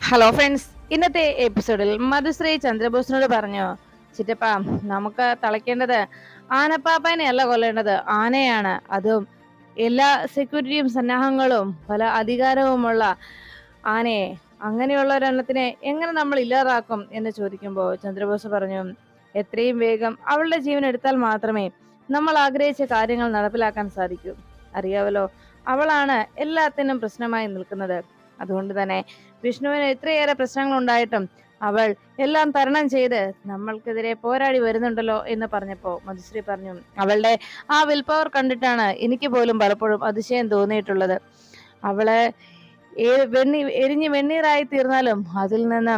Hello friends ഇന്നത്തെ എപ്പിസോഡിൽ മധുശ്രീ ചന്ദ്രബോസിനോട് പറഞ്ഞു ചിറ്റപ്പ നമുക്ക് തളയ്ക്കേണ്ടത് ആനപ്പാപ്പനെ അല്ല കൊല്ലേണ്ടത് ആനയാണ്. അതും എല്ലാ സെക്യൂരിറ്റിയും സന്നാഹങ്ങളും പല അധികാരവുമുള്ള ആനയെ. അങ്ങനെയുള്ള ഒരെണ്ണത്തിനെ എങ്ങനെ നമ്മൾ ഇല്ലാതാക്കും? എന്ന് ചോദിക്കുമ്പോൾ ചന്ദ്രബോസ് പറഞ്ഞു എത്രയും വേഗം അവളുടെ ജീവൻ എടുത്താൽ മാത്രമേ നമ്മൾ ആഗ്രഹിച്ച കാര്യങ്ങൾ നടപ്പിലാക്കാൻ സാധിക്കൂ. അറിയാവല്ലോ അവളാണ് എല്ലാത്തിനും പ്രശ്നമായി നിൽക്കുന്നത്. അതുകൊണ്ട് തന്നെ വിഷ്ണുവിന് എത്രയേറെ പ്രശ്നങ്ങൾ ഉണ്ടായിട്ടും അവൾ എല്ലാം തരണം ചെയ്ത് നമ്മൾക്കെതിരെ പോരാടി വരുന്നുണ്ടല്ലോ എന്ന് പറഞ്ഞപ്പോ മധുശ്രീ പറഞ്ഞു അവളുടെ ആ വിൽ പവർ കണ്ടിട്ടാണ് എനിക്ക് പോലും പലപ്പോഴും അതിശയം തോന്നിയിട്ടുള്ളത്. അവളെ വെണ്ണി എരിഞ്ഞ് വെണ്ണീറായി തീർന്നാലും അതിൽ നിന്ന്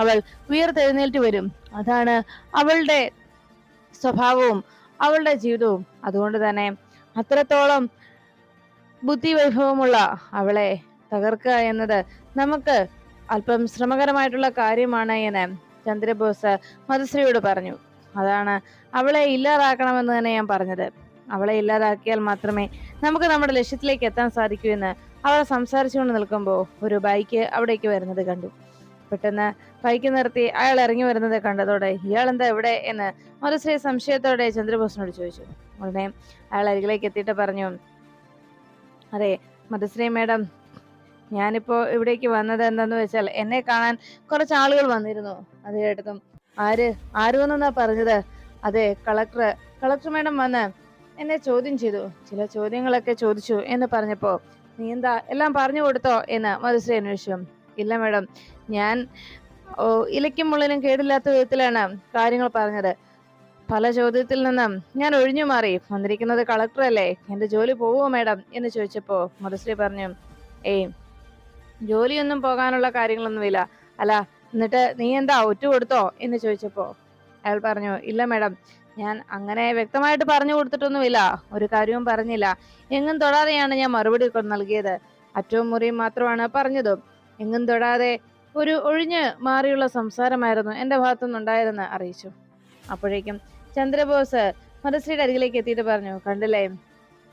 അവൾ ഉയർത്തെഴുന്നേറ്റ് വരും. അതാണ് അവളുടെ സ്വഭാവവും അവളുടെ ജീവിതവും. അതുകൊണ്ട് തന്നെ അത്രത്തോളം ബുദ്ധി വൈഭവമുള്ള അവളെ തകർക്കുക എന്നത് നമുക്ക് അല്പം ശ്രമകരമായിട്ടുള്ള കാര്യമാണ് എന്ന് ചന്ദ്രബോസ് മധുശ്രീയോട് പറഞ്ഞു. അതാണ് അവളെ ഇല്ലാതാക്കണമെന്ന് തന്നെ ഞാൻ പറഞ്ഞത്. അവളെ ഇല്ലാതാക്കിയാൽ മാത്രമേ നമുക്ക് നമ്മുടെ ലക്ഷ്യത്തിലേക്ക് എത്താൻ സാധിക്കൂ എന്ന് അവൾ സംസാരിച്ചുകൊണ്ട് നിൽക്കുമ്പോൾ ഒരു ബൈക്ക് അവിടേക്ക് വരുന്നത് കണ്ടു. പെട്ടെന്ന് ബൈക്ക് നിർത്തി അയാൾ ഇറങ്ങി വരുന്നത് കണ്ടതോടെ ഇയാൾ എന്താ എവിടെ എന്ന് മധുശ്രീ സംശയത്തോടെ ചന്ദ്രബോസിനോട് ചോദിച്ചു. ഉടനെ അയാൾ അരികിലേക്ക് എത്തിയിട്ട് പറഞ്ഞു അതെ മധുശ്രീ മേഡം ഞാനിപ്പോ ഇവിടേക്ക് വന്നത് എന്താന്ന് വെച്ചാൽ എന്നെ കാണാൻ കുറച്ച് ആളുകൾ വന്നിരുന്നു. അത് കേട്ടതും ആര്? ആര് വന്നെന്നാ പറഞ്ഞത്? അതെ കളക്ടർ കളക്ടർ മേഡം വന്ന് എന്നെ ചോദ്യം ചെയ്തു. ചില ചോദ്യങ്ങളൊക്കെ ചോദിച്ചു എന്ന് പറഞ്ഞപ്പോ നീ എന്താ? എല്ലാം പറഞ്ഞു കൊടുത്തോ? എന്ന് മധുശ്രീ അന്വേഷിച്ചു. ഇല്ല മേഡം ഞാൻ ഓ ഇലയ്ക്കും മുള്ളിനും കേടില്ലാത്ത വിധത്തിലാണ് കാര്യങ്ങൾ പറഞ്ഞത്. പല ചോദ്യത്തിൽ നിന്നും ഞാൻ ഒഴിഞ്ഞു മാറി. വന്നിരിക്കുന്നത് കളക്ടർ അല്ലേ? എന്റെ ജോലി പോവോ മേഡം എന്ന് ചോദിച്ചപ്പോ മധുശ്രീ പറഞ്ഞു ഏയ് ജോലിയൊന്നും പോകാനുള്ള കാര്യങ്ങളൊന്നുമില്ല അല്ല എന്നിട്ട് നീ എന്താ ഒറ്റ കൊടുത്തോ? എന്ന് ചോദിച്ചപ്പോ അയാൾ പറഞ്ഞു ഇല്ല മേഡം ഞാൻ അങ്ങനെ വ്യക്തമായിട്ട് പറഞ്ഞു കൊടുത്തിട്ടൊന്നുമില്ല ഒരു കാര്യവും പറഞ്ഞില്ല. എങ്ങും തൊടാതെയാണ് ഞാൻ മറുപടി നൽകിയത്. അറ്റവും മുറിയും മാത്രമാണ് പറഞ്ഞതും. എങ്ങും തൊടാതെ ഒരു ഒഴിഞ്ഞ് മാറിയുള്ള സംസാരമായിരുന്നു എന്റെ ഭാഗത്തുനിന്നുണ്ടായതെന്ന് അറിയിച്ചു. അപ്പോഴേക്കും ചന്ദ്രബോസ് മധുശ്രീയുടെ അരികിലേക്ക് എത്തിയിട്ട് പറഞ്ഞു കണ്ടില്ലേ?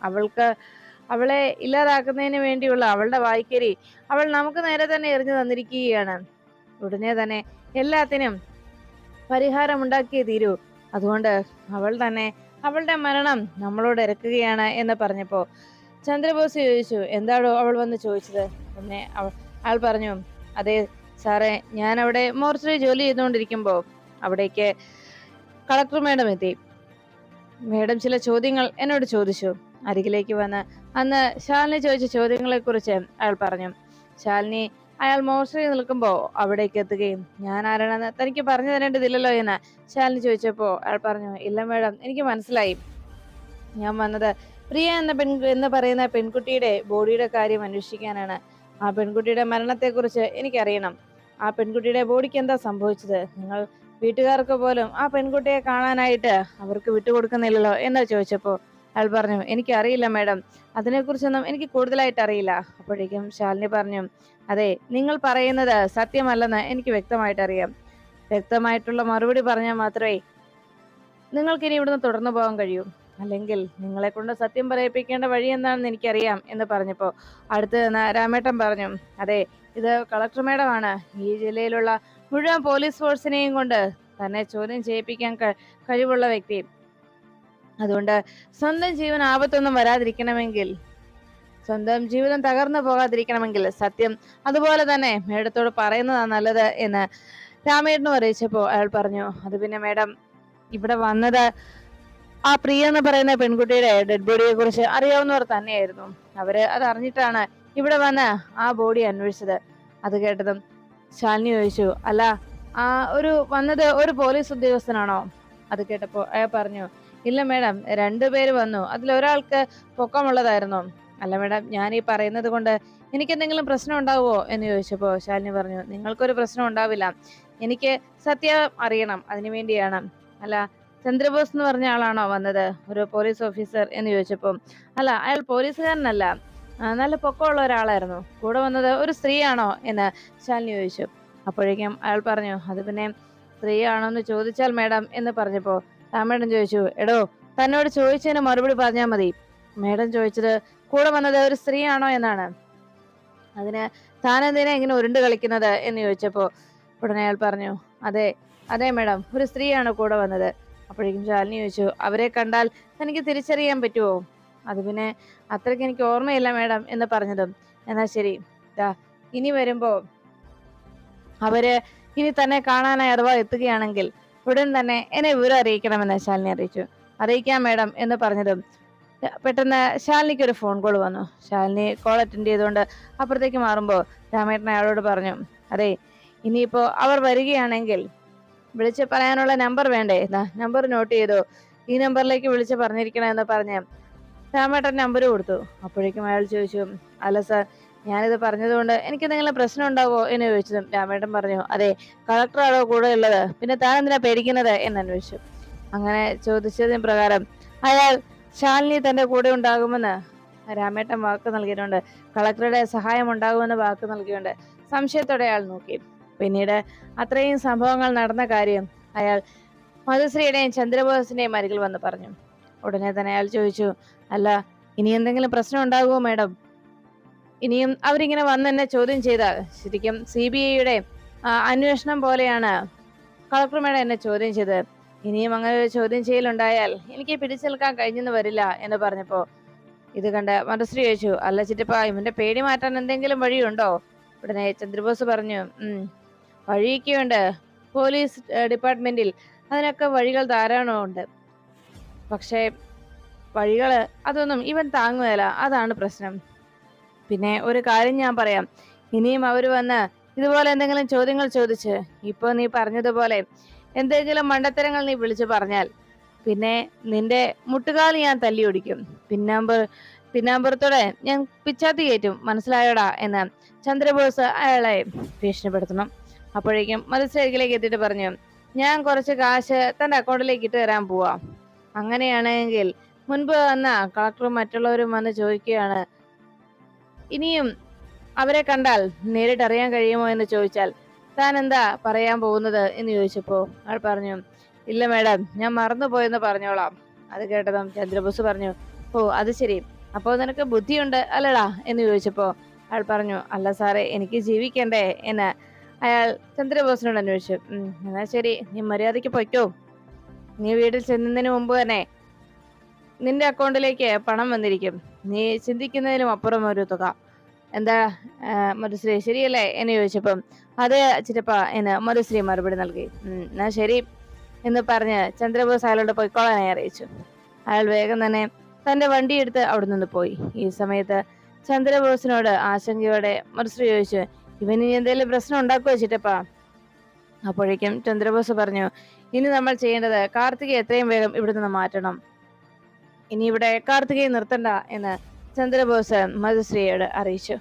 അവൾക്ക് അവളെ ഇല്ലാതാക്കുന്നതിന് വേണ്ടിയുള്ള അവളുടെ വായ്ക്കരി അവൾ നമുക്ക് നേരെ തന്നെ എറിഞ്ഞു തന്നിരിക്കുകയാണ്. ഉടനെ തന്നെ എല്ലാത്തിനും പരിഹാരം ഉണ്ടാക്കിയേ തീരൂ. അതുകൊണ്ട് അവൾ തന്നെ അവളുടെ മരണം നമ്മളോട് ഇറക്കുകയാണ് എന്ന് പറഞ്ഞപ്പോ ചന്ദ്രബോസ് ചോദിച്ചു എന്താണോ അവൾ വന്ന് ചോദിച്ചത്? പിന്നെ അവൾ അയാൾ പറഞ്ഞു അതെ സാറേ ഞാൻ അവിടെ മോർച്ചറി ജോലി ചെയ്തുകൊണ്ടിരിക്കുമ്പോൾ അവിടേക്ക് കളക്ടർ മേഡം എത്തി. മേഡം ചില ചോദ്യങ്ങൾ എന്നോട് ചോദിച്ചു. അരികിലേക്ക് വന്ന് അന്ന് ശാലിനി ചോദിച്ച ചോദ്യങ്ങളെ കുറിച്ച് അയാൾ പറഞ്ഞു. ശാലിനി അയാൾ മോശമായി നിൽക്കുമ്പോൾ അവിടേക്ക് എത്തുകയും ഞാൻ ആരാണെന്ന് തനിക്ക് പറഞ്ഞു തരേണ്ടതില്ലല്ലോ എന്ന് ശാലിനി ചോദിച്ചപ്പോ അയാൾ പറഞ്ഞു ഇല്ല മേഡം എനിക്ക് മനസ്സിലായി. ഞാൻ വന്നത് പ്രിയ എന്ന പെൺ എന്ന് പറയുന്ന പെൺകുട്ടിയുടെ ബോഡിയുടെ കാര്യം അന്വേഷിക്കാനാണ്. ആ പെൺകുട്ടിയുടെ മരണത്തെക്കുറിച്ച് എനിക്കറിയണം. ആ പെൺകുട്ടിയുടെ ബോഡിക്ക് എന്താ സംഭവിച്ചത്? നിങ്ങൾ വീട്ടുകാർക്ക് പോലും ആ പെൺകുട്ടിയെ കാണാനായിട്ട് അവർക്ക് വിട്ടുകൊടുക്കുന്നില്ലല്ലോ എന്ന് ചോദിച്ചപ്പോ അയാൾ പറഞ്ഞു എനിക്കറിയില്ല മേഡം. അതിനെക്കുറിച്ചൊന്നും എനിക്ക് കൂടുതലായിട്ട് അറിയില്ല. അപ്പോഴേക്കും ശാലിനി പറഞ്ഞു അതെ നിങ്ങൾ പറയുന്നത് സത്യമല്ലെന്ന് എനിക്ക് വ്യക്തമായിട്ട് അറിയാം. വ്യക്തമായിട്ടുള്ള മറുപടി പറഞ്ഞാൽ മാത്രമേ നിങ്ങൾക്ക് ഇനി ഇവിടുന്ന് തുടർന്നു പോകാൻ കഴിയൂ. അല്ലെങ്കിൽ നിങ്ങളെ കൊണ്ട് സത്യം പറയിപ്പിക്കേണ്ട വഴി എന്താണെന്ന് എനിക്കറിയാം എന്ന് പറഞ്ഞപ്പോൾ അടുത്ത് രാമേട്ടൻ പറഞ്ഞു അതെ ഇത് കളക്ടർ മേഡമാണ്. ഈ ജില്ലയിലുള്ള മുഴുവൻ പോലീസ് ഫോഴ്സിനെയും കൊണ്ട് തന്നെ ചോദ്യം ചെയ്യിപ്പിക്കാൻ കഴിവുള്ള വ്യക്തി. അതുകൊണ്ട് സ്വന്തം ജീവൻ ആപത്തൊന്നും വരാതിരിക്കണമെങ്കിൽ സ്വന്തം ജീവിതം തകർന്നു പോകാതിരിക്കണമെങ്കിൽ സത്യം അതുപോലെ തന്നെ മേഡത്തോട് പറയുന്നതാണ് നല്ലത് എന്ന് രാമേട്ടനും അറിയിച്ചപ്പോ അയാൾ പറഞ്ഞു അത് പിന്നെ മേഡം ഇവിടെ വന്നത് ആ പ്രിയ എന്ന് പറയുന്ന പെൺകുട്ടിയുടെ ഡെഡ് ബോഡിയെ കുറിച്ച് അറിയാവുന്നവർ തന്നെയായിരുന്നു. അവർ അത് അറിഞ്ഞിട്ടാണ് ഇവിടെ വന്ന് ആ ബോഡി അന്വേഷിച്ചത്. അത് കേട്ടതും ശാലിനി ചോദിച്ചു അല്ല ആ ഒരു വന്നത് ഒരു പോലീസ് ഉദ്യോഗസ്ഥനാണോ? അത് കേട്ടപ്പോ അയാൾ പറഞ്ഞു ഇല്ല മേഡം രണ്ടുപേര് വന്നു. അതിൽ ഒരാൾക്ക് പൊക്കമുള്ളതായിരുന്നു. അല്ല മേഡം ഞാൻ ഈ പറയുന്നത് കൊണ്ട് എനിക്ക് എന്തെങ്കിലും പ്രശ്നം ഉണ്ടാവുമോ എന്ന് ചോദിച്ചപ്പോ ശാലിനി പറഞ്ഞു നിങ്ങൾക്കൊരു പ്രശ്നം ഉണ്ടാവില്ല. എനിക്ക് സത്യം അറിയണം. അതിനു വേണ്ടിയാണ്. അല്ല ചന്ദ്രബോസ് എന്ന് പറഞ്ഞ ആളാണോ വന്നത്? ഒരു പോലീസ് ഓഫീസർ എന്ന് ചോദിച്ചപ്പോൾ അല്ല അയാൾ പോലീസുകാരനല്ല. നല്ല പൊക്കമുള്ള ഒരാളായിരുന്നു. കൂടെ വന്നത് ഒരു സ്ത്രീയാണോ? എന്ന് ശാലിനി ചോദിച്ചു. അപ്പോഴേക്കും അയാൾ പറഞ്ഞു അത് പിന്നെ സ്ത്രീയാണോ എന്ന് ചോദിച്ചാൽ മേഡം എന്ന് പറഞ്ഞപ്പോ രാമേടൻ ചോദിച്ചു എടോ തന്നോട് ചോദിച്ചതിന് മറുപടി പറഞ്ഞാൽ മതി. മേഡം ചോദിച്ചത് കൂടെ വന്നത് ഒരു സ്ത്രീയാണോ എന്നാണ്. അതിന് താനെന്തിനെ ഇങ്ങനെ ഉരുണ്ട് കളിക്കുന്നത്? എന്ന് ചോദിച്ചപ്പോ ഉടനെ അയാൾ പറഞ്ഞു അതെ അതെ മേഡം ഒരു സ്ത്രീയാണ് കൂടെ വന്നത്. അപ്പോഴേക്കും ശാലിനി ചോദിച്ചു അവരെ കണ്ടാൽ തനിക്ക് തിരിച്ചറിയാൻ പറ്റുമോ അത് പിന്നെ അത്രയ്ക്ക് എനിക്ക് ഓർമ്മയില്ല മേഡം എന്ന് പറഞ്ഞതും. എന്നാ ശരി ഇനി വരുമ്പോ അവർ ഇനി തന്നെ കാണാനായി അഥവാ എത്തുകയാണെങ്കിൽ ഉടൻ തന്നെ എന്നെ വിവരം അറിയിക്കണമെന്ന് ശാലിനി അറിയിച്ചു. അറിയിക്കാം മേഡം എന്ന് പറഞ്ഞതും പെട്ടെന്ന് ശാലിനിക്ക് ഒരു ഫോൺ കോൾ വന്നു. ശാലിനി കോൾ അറ്റൻഡ് ചെയ്തുകൊണ്ട് അപ്പുറത്തേക്ക് മാറുമ്പോൾ രാമേട്ടൻ അയാളോട് പറഞ്ഞു അതെ ഇനിയിപ്പോൾ അവർ വരികയാണെങ്കിൽ വിളിച്ച് പറയാനുള്ള നമ്പർ വേണ്ടേ? നമ്പർ നോട്ട് ചെയ്തു. ഈ നമ്പറിലേക്ക് വിളിച്ച് പറഞ്ഞിരിക്കണമെന്ന് പറഞ്ഞ് രാമേട്ടൻ നമ്പർ കൊടുത്തു. അപ്പോഴേക്കും അയാൾ ചോദിച്ചു അല്ല സാർ ഞാനിത് പറഞ്ഞതുകൊണ്ട് എനിക്ക് എന്തെങ്കിലും പ്രശ്നം ഉണ്ടാവോ എന്ന് ചോദിച്ചതും രാമേട്ടൻ പറഞ്ഞു അതെ കളക്ടറാണോ കൂടെ ഉള്ളത്? പിന്നെ താൻ എന്തിനാ പേടിക്കുന്നത്? എന്ന് അന്വേഷിച്ചു. അങ്ങനെ ചോദിച്ചതിന് പ്രകാരം അയാൾ ശാലിനി തന്റെ കൂടെ ഉണ്ടാകുമെന്ന്. രാമേട്ടൻ വാക്ക് നൽകിയിട്ടുണ്ട്. കളക്ടറുടെ സഹായം ഉണ്ടാകുമെന്ന് വാക്ക് നൽകിയിട്ടുണ്ട്. സംശയത്തോടെ അയാൾ നോക്കി. പിന്നീട് അത്രയും സംഭവങ്ങൾ നടന്ന കാര്യം അയാൾ മധുശ്രീയുടെയും ചന്ദ്രബോസിന്റെയും അരികിൽ വന്ന് പറഞ്ഞു. ഉടനെ തന്നെ അയാൾ ചോദിച്ചു അല്ല ഇനി എന്തെങ്കിലും പ്രശ്നം ഉണ്ടാകുമോ മാഡം? ഇനിയും അവരിങ്ങനെ വന്ന് എന്നെ ചോദ്യം ചെയ്താൽ ശരിക്കും സി ബി ഐയുടെ അന്വേഷണം പോലെയാണ് കളക്ടർ മേഡം എന്നെ ചോദ്യം ചെയ്തത്. ഇനിയും അങ്ങനെ ഒരു ചോദ്യം ചെയ്യലുണ്ടായാൽ എനിക്ക് പിടിച്ചെടുക്കാൻ കഴിഞ്ഞെന്ന് വരില്ല എന്ന് പറഞ്ഞപ്പോൾ ഇത് കണ്ട് മനശ്രീ ചോദിച്ചു അല്ല ചിറ്റപ്പ ഇവന്റെ പേടി മാറ്റാൻ എന്തെങ്കിലും വഴിയുണ്ടോ? ഉടനെ ചന്ദ്രബോസ് പറഞ്ഞു ഉം വഴിയൊക്കെയുണ്ട്. പോലീസ് ഡിപ്പാർട്ട്മെന്റിൽ അതിനൊക്കെ വഴികൾ ധാരാളം ഉണ്ട്. പക്ഷേ വഴികൾ അതൊന്നും ഇവൻ താങ്ങുകയില്ല. അതാണ് പ്രശ്നം. പിന്നെ ഒരു കാര്യം ഞാൻ പറയാം. ഇനിയും അവർ വന്ന് ഇതുപോലെ എന്തെങ്കിലും ചോദ്യങ്ങൾ ചോദിച്ച് ഇപ്പൊ നീ പറഞ്ഞതുപോലെ എന്തെങ്കിലും മണ്ടത്തരങ്ങൾ നീ വിളിച്ചു പറഞ്ഞാൽ പിന്നെ നിന്റെ മുട്ടുകാലി ഞാൻ തല്ലി ഓടിക്കും. പിന്നാമ്പർ പിന്നാമ്പുറത്തോടെ ഞാൻ പിച്ചാത്തി കയറ്റും. മനസ്സിലായോടാ എന്ന് ചന്ദ്രബോസ് അയാളെ ഭീഷണിപ്പെടുത്തണം. അപ്പോഴേക്കും മത്സരത്തിലേക്ക് എത്തിയിട്ട് പറഞ്ഞു ഞാൻ കുറച്ച് കാശ് തന്റെ അക്കൗണ്ടിലേക്ക് ഇട്ട് തരാൻ പോവാ. അങ്ങനെയാണെങ്കിൽ മുൻപ് വന്ന കളക്ടറും മറ്റുള്ളവരും വന്ന് ചോദിക്കുകയാണ് ഇനിയും അവരെ കണ്ടാൽ നേരിട്ടറിയാൻ കഴിയുമോ എന്ന് ചോദിച്ചാൽ താൻ എന്താ പറയാൻ പോകുന്നത് എന്ന് ചോദിച്ചപ്പോ ആൾ പറഞ്ഞു ഇല്ല മേഡം ഞാൻ മറന്നുപോയെന്ന് പറഞ്ഞോളാം. അത് കേട്ടതും ചന്ദ്രബോസ് പറഞ്ഞു ഓ അത് ശരി. അപ്പോ നിനക്ക് ബുദ്ധിയുണ്ട് അല്ലടാ? എന്ന് ചോദിച്ചപ്പോ അയാൾ പറഞ്ഞു അല്ല സാറേ എനിക്ക് ജീവിക്കണ്ടേ? എന്ന് അയാൾ ചന്ദ്രബോസിനോട് അന്വേഷിച്ചു എന്നാ ശരി നീ മര്യാദയ്ക്ക് പൊയ്ക്കോ. നീ വീട്ടിൽ ചെന്നതിന് മുമ്പ് തന്നെ നിന്റെ അക്കൗണ്ടിലേക്ക് പണം വന്നിരിക്കും. നീ ചിന്തിക്കുന്നതിനും അപ്പുറം ഒരു തുക. എന്താ മധുശ്രീ ശരിയല്ലേ? എന്ന് ചോദിച്ചപ്പം അതെ ചിറ്റപ്പ എന്ന് മധുശ്രീ മറുപടി നൽകി. എന്നാ ശരി എന്ന് പറഞ്ഞ് ചന്ദ്രബോസ് അയാളോട് പൊയ്ക്കോളാനായി അറിയിച്ചു. അയാൾ വേഗം തന്നെ തന്റെ വണ്ടി എടുത്ത് അവിടെ നിന്ന് പോയി. ഈ സമയത്ത് ചന്ദ്രബോസിനോട് ആശങ്കയോടെ മധുശ്രീ ചോദിച്ചു ഇവന് എന്തെങ്കിലും പ്രശ്നം ഉണ്ടാക്കുമോ ചിറ്റപ്പ? അപ്പോഴേക്കും ചന്ദ്രബോസ് പറഞ്ഞു ഇനി നമ്മൾ ചെയ്യേണ്ടത് കാർത്തിക എത്രയും വേഗം ഇവിടെ നിന്ന് മാറ്റണം. ഇനി ഇവിടെ കാർത്തികയെ നിർത്തണ്ട എന്ന് ചന്ദ്രബോസ് മധുശ്രീയോട് അറിയിച്ചു.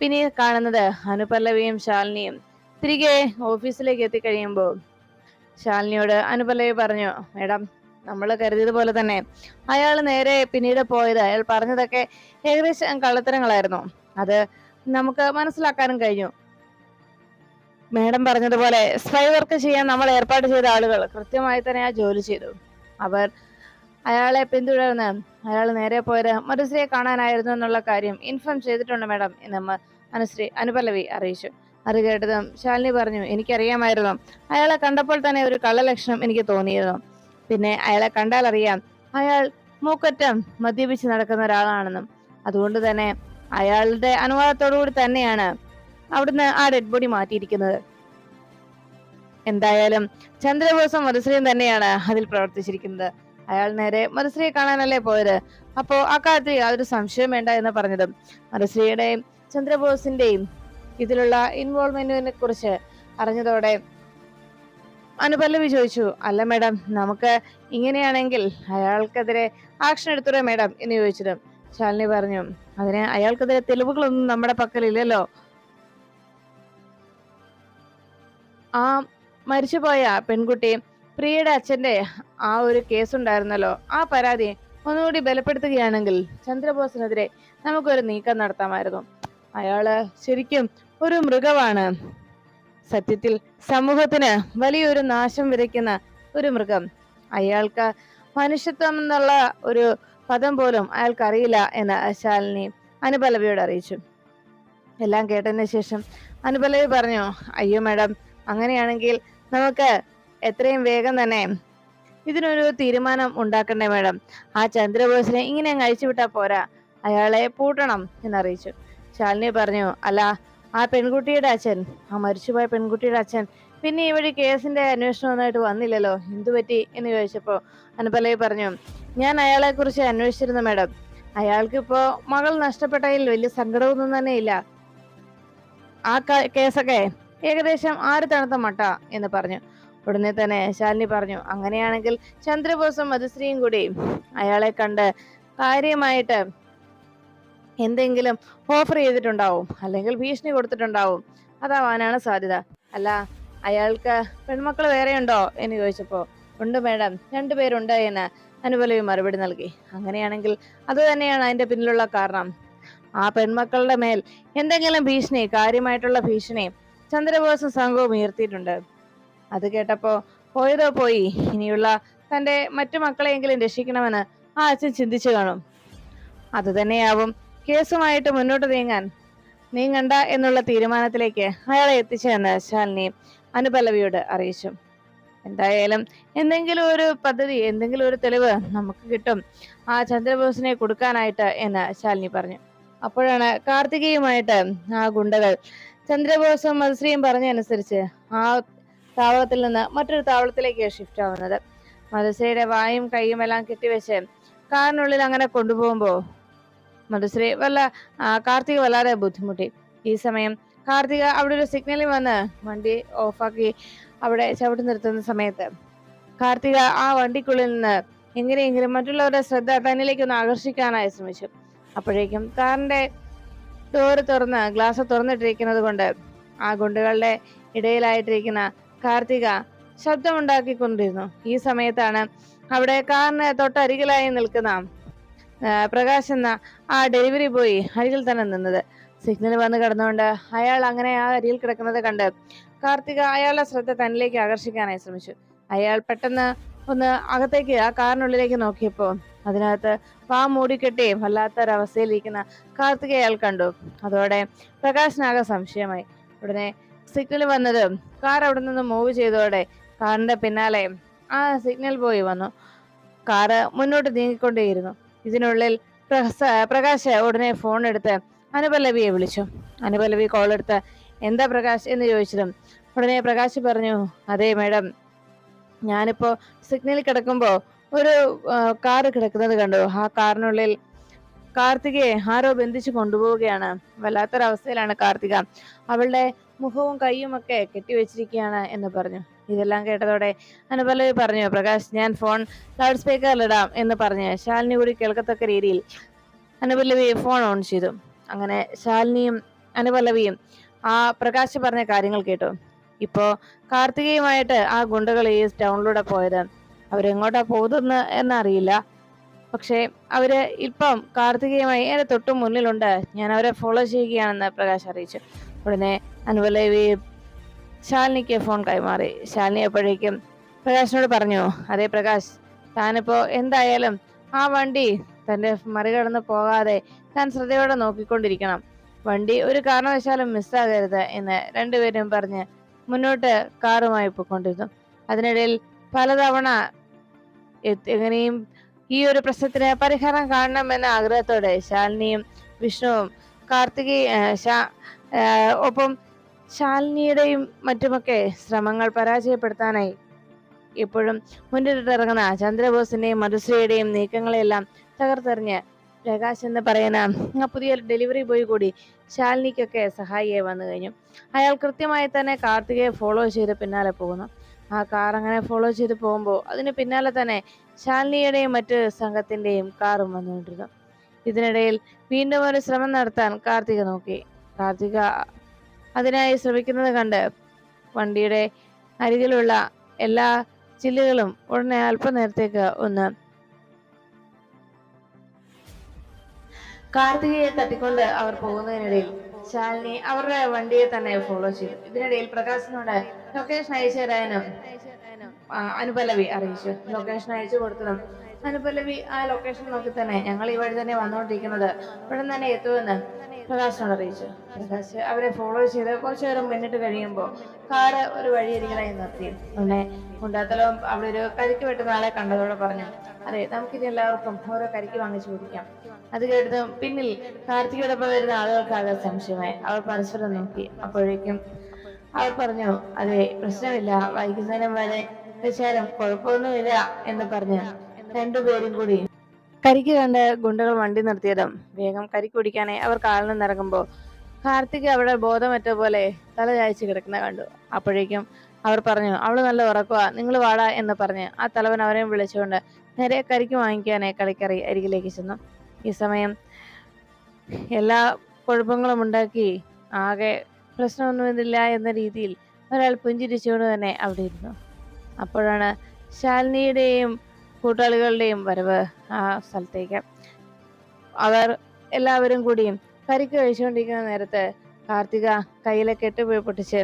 പിന്നെ കാണുന്നത് അനുപല്ലവിയും ശാലിനിയും. തിരികെ ഓഫീസിലേക്ക് എത്തിക്കഴിയുമ്പോൾ ശാലിനിയോട് അനുപല്ലവി പറഞ്ഞു മേഡം നമ്മൾ കരുതിയതുപോലെ തന്നെ. അയാൾ നേരെ പിന്നീട് പോയത് അയാൾ പറഞ്ഞതൊക്കെ ഏകദേശം കള്ളത്തരങ്ങളായിരുന്നു. അത് നമുക്ക് മനസ്സിലാക്കാനും കഴിഞ്ഞു. മേഡം പറഞ്ഞതുപോലെ സ്പൈ വർക്ക് ചെയ്യാൻ നമ്മൾ ഏർപ്പാട് ചെയ്ത ആളുകൾ കൃത്യമായി തന്നെ ആ ജോലി ചെയ്തു. അവർ അയാളെ പിന്തുടർന്ന് അയാൾ നേരെ പോയത് മധുശ്രീയെ കാണാനായിരുന്നു എന്നുള്ള കാര്യം ഇൻഫോം ചെയ്തിട്ടുണ്ട് മാഡം എന്ന് അനുശ്രീ അനുപല്ലവി അറിയിച്ചു. അത് കേട്ടതും ശാലിനി പറഞ്ഞു എനിക്കറിയാമായിരുന്നു. അയാളെ കണ്ടപ്പോൾ തന്നെ ഒരു കള്ളലക്ഷണം എനിക്ക് തോന്നിയിരുന്നു. പിന്നെ അയാളെ കണ്ടാൽ അറിയാം അയാൾ മൂക്കറ്റം മദ്യപിച്ച് നടക്കുന്ന ഒരാളാണെന്നും. അതുകൊണ്ട് തന്നെ അയാളുടെ അനുവാദത്തോടുകൂടി തന്നെയാണ് അവിടുന്ന് ആ ഡെഡ് ബോഡി മാറ്റിയിരിക്കുന്നത്. എന്തായാലും ചന്ദ്രബോസും മധുശ്രീയും തന്നെയാണ് അതിൽ പ്രവർത്തിച്ചിരിക്കുന്നത്. അയാൾ നേരെ മനുശ്രീയെ കാണാനല്ലേ പോയത്? അപ്പോ അക്കാര്യത്തിൽ യാതൊരു സംശയം വേണ്ട എന്ന് പറഞ്ഞതും മനുശ്രീയുടെയും ചന്ദ്രബോസിന്റെയും ഇതിലുള്ള ഇൻവോൾവ്മെന്റിനെ കുറിച്ച് അറിഞ്ഞതോടെ അനുപല്ലവി ചോദിച്ചു അല്ല മേഡം നമുക്ക് ഇങ്ങനെയാണെങ്കിൽ അയാൾക്കെതിരെ ആക്ഷൻ എടുത്തൂടെ മേഡം? എന്ന് ചോദിച്ചത് ശാലിനി പറഞ്ഞു അതിന് അയാൾക്കെതിരെ തെളിവുകളൊന്നും നമ്മുടെ പക്കലില്ലല്ലോ. ആ മരിച്ചുപോയ പെൺകുട്ടി പ്രിയയുടെ അച്ഛന്റെ ആ ഒരു കേസ് ഉണ്ടായിരുന്നല്ലോ ആ പരാതി ഒന്നുകൂടി ബലപ്പെടുത്തുകയാണെങ്കിൽ ചന്ദ്രബോസിനെതിരെ നമുക്കൊരു നീക്കം നടത്താമായിരുന്നു. അയാൾ ശരിക്കും ഒരു മൃഗമാണ്. സത്യത്തിൽ സമൂഹത്തിന് വലിയൊരു നാശം വിതയ്ക്കുന്ന ഒരു മൃഗം. അയാൾക്ക് മനുഷ്യത്വം എന്നുള്ള ഒരു പദം പോലും അയാൾക്ക് അറിയില്ല എന്ന് ശാലിനി അനുപലവിയോട് അറിയിച്ചു. എല്ലാം കേട്ടതിന് ശേഷം അനുപലവി പറഞ്ഞു അയ്യോ മാഡം അങ്ങനെയാണെങ്കിൽ നമുക്ക് എത്രയും വേഗം തന്നെ ഇതിനൊരു തീരുമാനം ഉണ്ടാക്കണ്ടേ മേഡം? ആ ചന്ദ്രബോസിനെ ഇങ്ങനെ അഴിച്ചുവിട്ടാ പോരാ. അയാളെ പൂട്ടണം എന്നറിയിച്ചു. ശാലിനി പറഞ്ഞു അല്ല ആ പെൺകുട്ടിയുടെ അച്ഛൻ ആ മരിച്ചുപോയ പെൺകുട്ടിയുടെ അച്ഛൻ. പിന്നെ ഈ വഴി കേസിന്റെ അന്വേഷണമൊന്നായിട്ട് വന്നില്ലല്ലോ. എന്തു പറ്റി? എന്ന് ചോദിച്ചപ്പോ അനുപലയെ പറഞ്ഞു ഞാൻ അയാളെ കുറിച്ച് അന്വേഷിച്ചിരുന്നു മാഡം. അയാൾക്കിപ്പോ മകൾ നഷ്ടപ്പെട്ടതിൽ വലിയ സങ്കടമൊന്നും തന്നെ ഇല്ല. ആ കേസൊക്കെ ഏകദേശം ആറ് തണുത്ത മട്ട എന്ന് പറഞ്ഞു. ഉടനെ തന്നെ ശാലിനി പറഞ്ഞു അങ്ങനെയാണെങ്കിൽ ചന്ദ്രബോസും മധുശ്രീയും കൂടി അയാളെ കണ്ട് കാര്യമായിട്ട് എന്തെങ്കിലും ഓഫർ ചെയ്തിട്ടുണ്ടാവും അല്ലെങ്കിൽ ഭീഷണി കൊടുത്തിട്ടുണ്ടാവും. അതാവാനാണ് സാധ്യത. അല്ല അയാൾക്ക് പെൺമക്കൾ വേറെ ഉണ്ടോ എന്ന് ചോദിച്ചപ്പോ ഉണ്ട് മേഡം രണ്ടുപേരുണ്ട് എന്ന് അനുപലവി മറുപടി നൽകി. അങ്ങനെയാണെങ്കിൽ അത് തന്നെയാണ് അതിന്റെ പിന്നിലുള്ള കാരണം. ആ പെൺമക്കളുടെ മേൽ എന്തെങ്കിലും ഭീഷണി കാര്യമായിട്ടുള്ള ഭീഷണി ചന്ദ്രബോസും സംഘവും ഉയർത്തിയിട്ടുണ്ട്. അത് കേട്ടപ്പോ പോയതോ പോയി. ഇനിയുള്ള തന്റെ മറ്റു മക്കളെയെങ്കിലും രക്ഷിക്കണമെന്ന് ആ അച്ഛൻ ചിന്തിച്ചു കാണും. അതുതന്നെയാവും കേസുമായിട്ട് മുന്നോട്ട് നീങ്ങാൻ. നീങ്ങണ്ട എന്നുള്ള തീരുമാനത്തിലേക്ക് അയാളെ എത്തിച്ചെന്ന് ശാലിനി അനുപല്ലവിയോട് അറിയിച്ചു. എന്തായാലും എന്തെങ്കിലും ഒരു പദ്ധതി എന്തെങ്കിലും ഒരു തെളിവ് നമുക്ക് കിട്ടും. ആ ചന്ദ്രബോസിനെ കൊടുക്കാനായിട്ട് എന്ന് ശാലിനി പറഞ്ഞു. അപ്പോഴാണ് കാർത്തികയുമായിട്ട് ആ ഗുണ്ടകൾ ചന്ദ്രബോസും മധുശ്രീയും പറഞ്ഞനുസരിച്ച് ആ താവളത്തിൽ നിന്ന് മറ്റൊരു താവളത്തിലേക്ക് ഷിഫ്റ്റ് ആവുന്നത്. മധുശ്രീയുടെ വായും കൈയും എല്ലാം കെട്ടിവെച്ച് കാറിനുള്ളിൽ അങ്ങനെ കൊണ്ടുപോകുമ്പോ മധുശ്രീ വല്ല കാർത്തിക വല്ലാതെ ബുദ്ധിമുട്ടി. ഈ സമയം കാർത്തിക അവിടെ ഒരു സിഗ്നലിൽ വന്ന് വണ്ടി ഓഫാക്കി അവിടെ ചവിട്ടി നിർത്തുന്ന സമയത്ത് കാർത്തിക ആ വണ്ടിക്കുള്ളിൽ നിന്ന് എങ്ങനെയെങ്കിലും മറ്റുള്ളവരുടെ ശ്രദ്ധ തന്നിലേക്ക് ഒന്ന് ആകർഷിക്കാനായി ശ്രമിച്ചു. അപ്പോഴേക്കും കാറിന്റെ ഡോറ് തുറന്ന് ഗ്ലാസ് തുറന്നിട്ടിരിക്കുന്നത് കൊണ്ട് ആ ഗുണ്ടുകളുടെ ഇടയിലായിട്ടിരിക്കുന്ന കാർത്തിക ശബ്ദമുണ്ടാക്കിക്കൊണ്ടിരുന്നു. ഈ സമയത്താണ് അവിടെ കാറിന് തൊട്ടരികിലായി നിൽക്കുന്ന പ്രകാശ് എന്ന ആ ഡെലിവറി ബോയ് അരികിൽ തന്നെ നിന്നത്. സിഗ്നൽ വന്ന് കിടന്നുകൊണ്ട് അയാൾ അങ്ങനെ ആ അരിയിൽ കിടക്കുന്നത് കണ്ട് കാർത്തിക അയാളുടെ ശ്രദ്ധ തന്നിലേക്ക് ആകർഷിക്കാനായി ശ്രമിച്ചു. അയാൾ പെട്ടെന്ന് ഒന്ന് അകത്തേക്ക് ആ കാറിനുള്ളിലേക്ക് നോക്കിയപ്പോൾ അതിനകത്ത് വാ മൂടിക്കെട്ടി വല്ലാത്തൊരവസ്ഥയിലിരിക്കുന്ന കാർത്തിക അയാൾ കണ്ടു. അതോടെ പ്രകാശിനാകെ സംശയമായി. ഉടനെ സിഗ്നൽ വന്നത്. കാർ അവിടെ നിന്ന് മൂവ് ചെയ്തതോടെ കാറിന്റെ പിന്നാലെ ആ സിഗ്നൽ ബോയ് വന്നു. കാറ് മുന്നോട്ട് നീങ്ങിക്കൊണ്ടേയിരുന്നു. ഇതിനുള്ളിൽ പ്രകാശ ഉടനെ ഫോൺ എടുത്ത് അനുപല്ലവിയെ വിളിച്ചു. അനുപല്ലവി കോൾ എടുത്ത് എന്താ പ്രകാശ്? എന്ന് ചോദിച്ചതും ഉടനെ പ്രകാശ് പറഞ്ഞു അതെ മേഡം ഞാനിപ്പോ സിഗ്നലിൽ കിടക്കുമ്പോൾ ഒരു കാർ കിടക്കുന്നത് കണ്ടു. ആ കാറിനുള്ളിൽ കാർത്തികയെ ആരോ ബന്ധിച്ചു കൊണ്ടുപോവുകയാണ്. വല്ലാത്തൊരവസ്ഥയിലാണ് കാർത്തിക. അവളുടെ മുഖവും കൈയും ഒക്കെ കെട്ടിവെച്ചിരിക്കുകയാണ് എന്ന് പറഞ്ഞു. ഇതെല്ലാം കേട്ടതോടെ അനുപല്ലവി പറഞ്ഞു പ്രകാശ് ഞാൻ ഫോൺ ലൗഡ് സ്പീക്കറിലിടാം എന്ന് പറഞ്ഞ്. ശാലിനി കൂടി കേൾക്കത്തക്ക രീതിയിൽ അനുപല്ലവി ഫോൺ ഓൺ ചെയ്തു. അങ്ങനെ ശാലിനിയും അനുപല്ലവിയും ആ പ്രകാശ് പറഞ്ഞ കാര്യങ്ങൾ കേട്ടു. ഇപ്പോൾ കാർത്തികയുമായിട്ട് ആ ഗുണ്ടകൾ ഈ ടൗണിലൂടെ പോയത്. അവരെങ്ങോട്ടാ പോകുന്നത് എന്നറിയില്ല. പക്ഷേ അവർ ഇപ്പം കാർത്തികയുമായി എന്റെ തൊട്ടു മുന്നിലുണ്ട് ഞാൻ അവരെ ഫോളോ ചെയ്യുകയാണെന്ന് പ്രകാശ് അറിയിച്ചു. ഉടനെ അനുപല്ലവി ശാലിനിക്ക് ഫോൺ കൈമാറി. ശാലിനി അപ്പോഴേക്കും പ്രകാശിനോട് പറഞ്ഞു അതെ പ്രകാശ് താനിപ്പോ എന്തായാലും ആ വണ്ടി തന്റെ മറികടന്ന് പോകാതെ താൻ ശ്രദ്ധയോടെ നോക്കിക്കൊണ്ടിരിക്കണം. വണ്ടി ഒരു കാരണവശാലും മിസ്സാകരുത് എന്ന് രണ്ടുപേരും പറഞ്ഞ് മുന്നോട്ട് കാറുമായി പോയിക്കൊണ്ടിരുന്നു. അതിനിടയിൽ പലതവണ എങ്ങനെയും ഈ ഒരു പ്രശ്നത്തിന് പരിഹാരം കാണണമെന്ന ആഗ്രഹത്തോടെ ശാലിനിയും വിഷ്ണുവും കാർത്തികി ഒപ്പം ശാലിനിയുടെയും മറ്റുമൊക്കെ ശ്രമങ്ങൾ പരാജയപ്പെടുത്താനായി ഇപ്പോഴും മുന്നിട്ടിറങ്ങുന്ന ചന്ദ്രബോസിന്റെയും മധുശ്രീയുടെയും നീക്കങ്ങളെല്ലാം തകർത്തെറിഞ്ഞ് പ്രകാശ് എന്ന് പറയുന്ന ആ പുതിയ ഡെലിവറി ബോയ് കൂടി ശാലിനിക്കൊക്കെ സഹായിയായി വന്നു കഴിഞ്ഞു. അയാൾ കൃത്യമായി തന്നെ കാർത്തികയെ ഫോളോ ചെയ്ത് പിന്നാലെ പോകുന്നു. ആ കാർ അങ്ങനെ ഫോളോ ചെയ്ത് പോകുമ്പോൾ അതിന് പിന്നാലെ തന്നെ ശാലിനിയുടെയും മറ്റ് സംഘത്തിന്റെയും കാറും വന്നുകൊണ്ടിരുന്നു. ഇതിനിടയിൽ വീണ്ടും ഒരു ശ്രമം നടത്താൻ കാർത്തിക നോക്കി. കാർത്തിക അതിനായി ശ്രമിക്കുന്നത് കണ്ട് വണ്ടിയുടെ അരികിലുള്ള എല്ലാ ചില്ലുകളും ഉടനെ അല്പനേരത്തേക്ക് ഒന്ന് കാർത്തികയെ തട്ടിക്കൊണ്ട് അവർ പോകുന്നതിനിടയിൽ ശാലിനി അവരുടെ വണ്ടിയെ തന്നെ ഫോളോ ചെയ്തു. ഇതിനിടയിൽ പ്രകാശിനോട് ലൊക്കേഷൻ അയച്ചു തരാനും അനുപല്ലവി അറിയിച്ചു. ലൊക്കേഷൻ അയച്ചു കൊടുത്തതും അനുപല്ലവി ആ ലൊക്കേഷൻ നോക്കി തന്നെ ഞങ്ങൾ ഈ വഴി തന്നെ വന്നുകൊണ്ടിരിക്കുന്നത് ഉടൻ തന്നെ എത്തുമെന്ന് പ്രകാശിനോട് അറിയിച്ചു. പ്രകാശ് അവരെ ഫോളോ ചെയ്ത് കുറച്ചു നേരം മുന്നിട്ട് കഴിയുമ്പോൾ കാട് ഒരു വഴിയരികിലായി നിർത്തി. ഉടനെ ഗുണ്ടാത്തലവും അവിടെ ഒരു കരിക്ക് വെട്ടുന്ന ആളെ കണ്ടതോടെ പറഞ്ഞു അതെ നമുക്കിനി എല്ലാവർക്കും ഓരോ കരിക്ക് വാങ്ങിച്ചു കുടിക്കാം. അത് കേട്ടത് പിന്നിൽ കാർത്തികയോടൊപ്പം വരുന്ന ആളുകൾക്കാകെ സംശയമായി. അവർ പരസ്പരം നോക്കി. അപ്പോഴേക്കും അവർ പറഞ്ഞു അതെ പ്രശ്നമില്ല. വൈകുന്നേരം വരെ വിചാരം കുഴപ്പമൊന്നുമില്ല എന്ന് പറഞ്ഞ് രണ്ടുപേരും കൂടി കരിക്ക് കണ്ട് ഗുണ്ടകൾ വണ്ടി നിർത്തിയതും വേഗം കരിക്ക് പിടിക്കാനായി അവർ കാലിൽ നിന്നിറങ്ങുമ്പോൾ കാർത്തിക് അവിടെ ബോധമറ്റ പോലെ തല ചായച്ച് കിടക്കുന്ന കണ്ടു. അപ്പോഴേക്കും അവർ പറഞ്ഞു അവൾ നല്ല ഉറക്കുക നിങ്ങൾ വാടാ എന്ന് പറഞ്ഞ് ആ തലവൻ അവരെയും വിളിച്ചുകൊണ്ട് നേരെ കരിക്ക് വാങ്ങിക്കാനായി കളിക്കറി അരികിലേക്ക് ചെന്നു. ഈ സമയം എല്ലാ കുഴപ്പങ്ങളും ഉണ്ടാക്കി ആകെ പ്രശ്നമൊന്നുമില്ല എന്ന രീതിയിൽ ഒരാൾ പുഞ്ചിരിച്ചുകൊണ്ട് തന്നെ അവിടെ ഇരുന്നു. അപ്പോഴാണ് ശാലിനിയുടെയും കൂട്ടാളികളുടെയും വരവ് ആ സ്ഥലത്തേക്ക്. അവർ എല്ലാവരും കൂടിയും കരിക്ക് കഴിച്ചുകൊണ്ടിരിക്കുന്ന നേരത്ത് കാർത്തിക കയ്യിലെ കെട്ട് പൊട്ടിച്ച്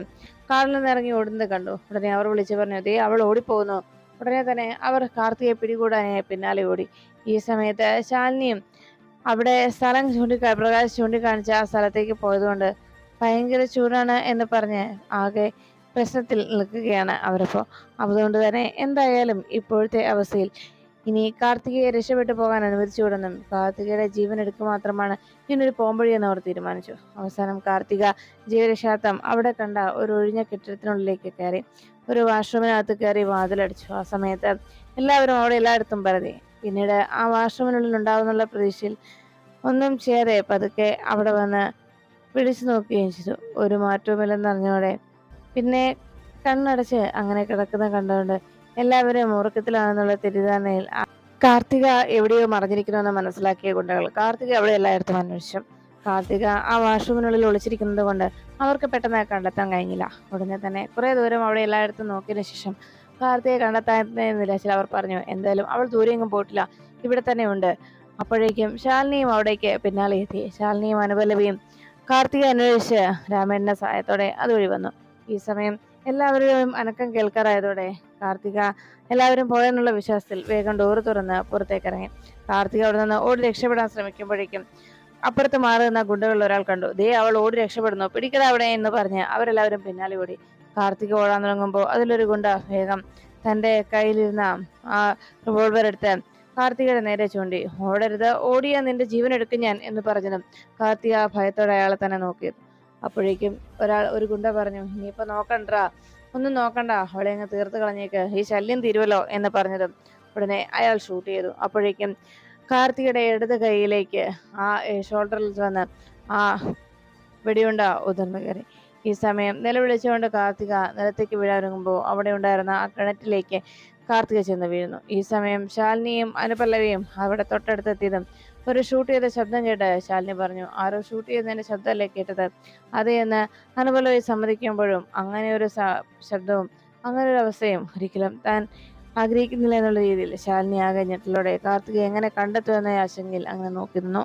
കാറിൽ നിന്ന് ഇറങ്ങി ഓടുന്നത് കണ്ടു. ഉടനെ അവർ വിളിച്ചു പറഞ്ഞു ദേ അവൾ ഓടിപ്പോകുന്നു. ഉടനെ തന്നെ അവർ കാർത്തികയെ പിടികൂടാനായി പിന്നാലെ ഓടി. ഈ സമയത്ത് ശാലിനിയും അവിടെ സ്ഥലം ചൂണ്ടിക്കാ പ്രകാശ് ചൂണ്ടിക്കാണിച്ച ആ സ്ഥലത്തേക്ക് പോയതുകൊണ്ട് ഭയങ്കര ചൂടാണ് എന്ന് പറഞ്ഞ് ആകെ പ്രശ്നത്തിൽ നിൽക്കുകയാണ് അവരിപ്പോൾ അതുകൊണ്ട് തന്നെ എന്തായാലും ഇപ്പോഴത്തെ അവസ്ഥയിൽ ഇനി കാർത്തികയെ രക്ഷപ്പെട്ടു പോകാൻ അനുവദിച്ചുകൂടെന്നും കാർത്തികയുടെ ജീവൻ എടുക്കുക മാത്രമാണ് ഇനിയൊരു പോംവഴി എന്ന് അവർ തീരുമാനിച്ചു. അവസാനം കാർത്തിക ജീവരക്ഷാർത്ഥം അവിടെ കണ്ട ഒരു ഒഴിഞ്ഞ കെട്ടിടത്തിനുള്ളിലേക്ക് കയറി ഒരു വാഷ്റൂമിനകത്ത് കയറി വാതിലടിച്ചു. ആ സമയത്ത് എല്ലാവരും അവിടെ എല്ലായിടത്തും പരതി. പിന്നീട് ആ വാഷ്റൂമിനുള്ളിൽ ഉണ്ടാവുന്നുള്ള പ്രതീക്ഷയിൽ ഒന്നും ചെയ്യാതെ പതുക്കെ അവിടെ വന്ന് പിടിച്ചു നോക്കുകയും ചെയ്തു. ഒരു മാറ്റവുമില്ലെന്ന് അറിഞ്ഞോടെ പിന്നെ കണ്ണടച്ച് അങ്ങനെ കിടക്കുന്ന കണ്ടുകൊണ്ട് എല്ലാവരും ഉറക്കത്തിലാണെന്നുള്ള തെറ്റിദ്ധാരണയിൽ കാർത്തിക എവിടെയോ മറിഞ്ഞിരിക്കണമെന്ന് മനസ്സിലാക്കിയ ഗുണ്ടകൾ. കാർത്തിക അവിടെ എല്ലായിടത്തും അന്വേഷിച്ചു. കാർത്തിക ആ വാഷ്റൂമിനുള്ളിൽ ഒളിച്ചിരിക്കുന്നത് കൊണ്ട് അവർക്ക് പെട്ടെന്ന് കണ്ടെത്താൻ കഴിഞ്ഞില്ല. ഉടനെ തന്നെ കുറെ ദൂരം അവിടെ എല്ലായിടത്തും നോക്കിയതിനു ശേഷം കാർത്തിക കണ്ടെത്താൻ ചില അവർ പറഞ്ഞു എന്തായാലും അവൾ ദൂരെയെങ്കിലും പോയിട്ടില്ല. ഇവിടെ തന്നെ ഉണ്ട്. അപ്പോഴേക്കും ശാലിനിയും അവിടേക്ക് പിന്നാലെ എത്തി. ശാലിനിയും അനുപലവിയും കാർത്തിക അന്വേഷിച്ച് രാമേണ്ണന്റെ സഹായത്തോടെ അതുവഴി വന്നു. ഈ സമയം എല്ലാവരും അനക്കം കേൾക്കാറായതോടെ കാർത്തിക എല്ലാവരും പോയെന്നുള്ള വിശ്വാസത്തിൽ വേഗം ഡോറ് തുറന്ന് പുറത്തേക്ക് ഇറങ്ങി കാർത്തിക അവിടെ നിന്ന് ഓടി രക്ഷപ്പെടാൻ ശ്രമിക്കുമ്പോഴേക്കും അപ്പുറത്ത് മാറി നിന്ന ഗുണ്ടകളിൽ ഒരാൾ കണ്ടു. ദേ അവൾ ഓടി രക്ഷപ്പെടുന്നു. പിടിക്കട അവിടെ എന്ന് പറഞ്ഞ് അവരെല്ലാവരും പിന്നാലെ ഓടി. കാർത്തിക ഓടാൻ തുടങ്ങുമ്പോൾ അതിലൊരു ഗുണ്ട വേഗം തന്റെ കയ്യിലിരുന്ന ആ റിവോൾവർ എടുത്ത് കാർത്തികയുടെ നേരെ ചൂണ്ടി. ഓടരുത്. ഓടിയാ നിന്റെ ജീവൻ എടുക്കും ഞാൻ എന്ന് പറഞ്ഞതും കാർത്തിക ഭയത്തോടെ അയാളെ തന്നെ നോക്കിയിരുന്നു അപ്പോഴേക്കും ഒരാൾ ഒരു ഗുണ്ട പറഞ്ഞു ഇനിയിപ്പോ നോക്കണ്ട ഒന്നും നോക്കണ്ട അവളെ അങ്ങ് തീർത്ത് കളഞ്ഞേക്ക് ഈ ശല്യം തീരുവല്ലോ എന്ന് പറഞ്ഞതും ഉടനെ അയാൾ ഷൂട്ട് ചെയ്തു. അപ്പോഴേക്കും കാർത്തികയുടെ ഇടത് കൈയിലേക്ക് ആ ഷോൾഡറിൽ വന്ന് ആ വെടിയുണ്ട ഉതിർന്നു കയറി. ഈ സമയം നിലവിളിച്ചുകൊണ്ട് കാർത്തിക നിലത്തേക്ക് വീഴാനൊരുങ്ങുമ്പോൾ അവിടെ ഉണ്ടായിരുന്ന ആ കിണറ്റിലേക്ക് കാർത്തിക ചെന്ന് വീഴുന്നു. ഈ സമയം ശാലിനിയും അനുപല്ലവിയും അവിടെ തൊട്ടടുത്തെത്തിയതും ഒരു ഷൂട്ട് ചെയ്ത ശബ്ദം കേട്ട് ശാലിനി പറഞ്ഞു ആരോ ഷൂട്ട് ചെയ്യുന്നതിന്റെ ശബ്ദമല്ലേ കേട്ടത്? അതെ എന്ന് അനുബലോയി സമ്മതിക്കുമ്പോഴും അങ്ങനെ ഒരു ശബ്ദവും അങ്ങനെ ഒരു അവസ്ഥയും ഒരിക്കലും താൻ ആഗ്രഹിക്കുന്നില്ല എന്നുള്ള രീതിയിൽ ശാലിനി ആകെ ഞെട്ടലോടെ കാർത്തിക എങ്ങനെ കണ്ടെത്തുമെന്ന ആശങ്കയിൽ അങ്ങനെ നോക്കിയിരുന്നു